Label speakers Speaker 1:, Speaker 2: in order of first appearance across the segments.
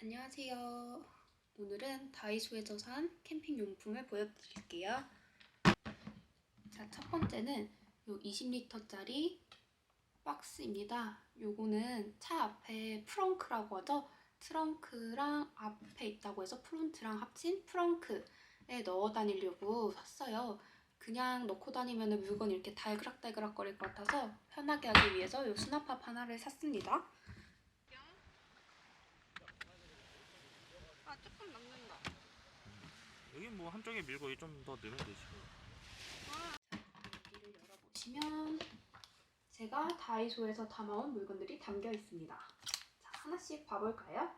Speaker 1: 안녕하세요. 오늘은 다이소에서 산 캠핑 용품을 보여드릴게요. 자, 첫 번째는 요 20리터짜리 박스입니다. 요거는 차 앞에 프렁크라고 하죠. 트렁크랑 앞에 있다고 해서 프론트랑 합친 프렁크에 넣어 다니려고 샀어요. 그냥 넣고 다니면 물건이 이렇게 달그락달그락 거릴 것 같아서 편하게 하기 위해서 요 수납합 하나를 샀습니다. 아 조금 남는다.
Speaker 2: 여기 뭐 한쪽에 밀고 좀 더 넣으면 되지.
Speaker 1: 여기를 열어보시면 제가 다이소에서 담아온 물건들이 담겨 있습니다. 자, 하나씩 봐볼까요?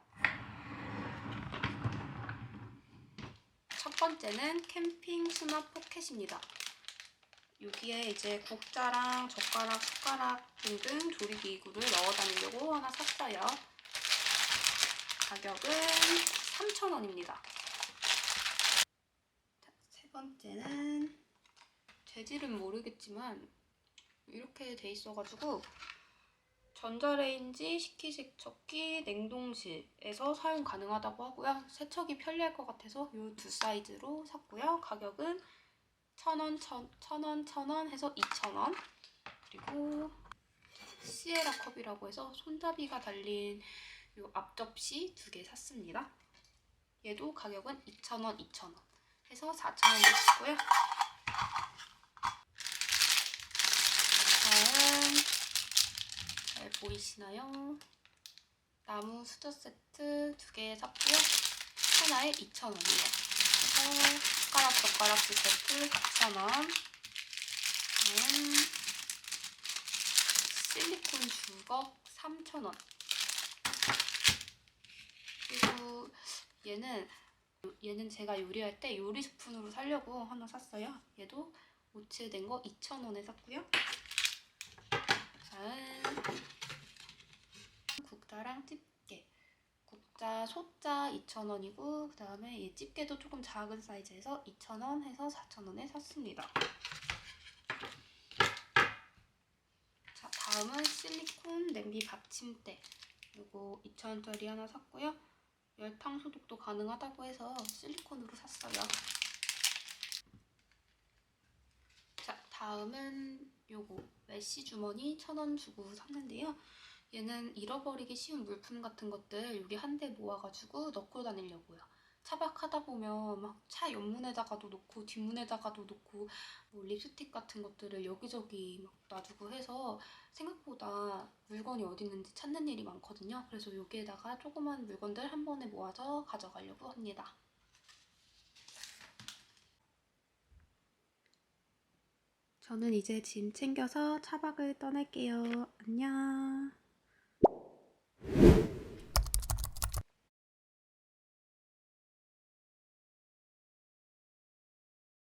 Speaker 1: 첫 번째는 캠핑 수납 포켓입니다. 여기에 이제 국자랑 젓가락, 숟가락 등등 조리기구를 넣어 다니려고 하나 샀어요. 가격은 3,000원입니다. 세 번째는 재질은 모르겠지만 이렇게 돼 있어가지고 전자레인지, 식기세척기, 냉동실에서 사용 가능하다고 하고요. 세척이 편리할 것 같아서 이 두 사이즈로 샀고요. 가격은 1,000원, 1,000원, 1,000원 해서 2,000원 그리고 시에라 컵이라고 해서 손잡이가 달린 이 앞접시 두 개 샀습니다. 얘도 가격은 2,000원, 2,000원 해서 4,000원 냈고요. 다음 잘 보이시나요? 나무 수저 세트 두 개 샀고요. 하나에 2,000원이에요. 그래서 숟가락 젓가락지 세트 4,000원. 다음 실리콘 주걱 3,000원. 그리고 얘는 얘는 제가 요리할 때 요리 스푼으로 사려고 하나 샀어요. 얘도 오츠된 거 2,000원에 샀고요. 다음 국자랑 집게. 국자 소자 2,000원이고 그 다음에 이 집게도 조금 작은 사이즈에서 2,000원 해서 4,000원에 샀습니다. 자 다음은 실리콘 냄비 받침대. 이거 2,000원짜리 하나 샀고요. 열탕 소독도 가능하다고 해서 실리콘으로 샀어요. 자, 다음은 요거 메쉬 주머니 1,000원 주고 샀는데요. 얘는 잃어버리기 쉬운 물품 같은 것들 여기 한 대 모아가지고 넣고 다니려고요. 차박하다 보면 막 차 옆문에다가도 놓고 뒷문에다가도 놓고 뭐 립스틱 같은 것들을 여기저기 막 놔두고 해서 생각보다 물건이 어디 있는지 찾는 일이 많거든요. 그래서 여기에다가 조그만 물건들 한 번에 모아서 가져가려고 합니다. 저는 이제 짐 챙겨서 차박을 떠날게요. 안녕.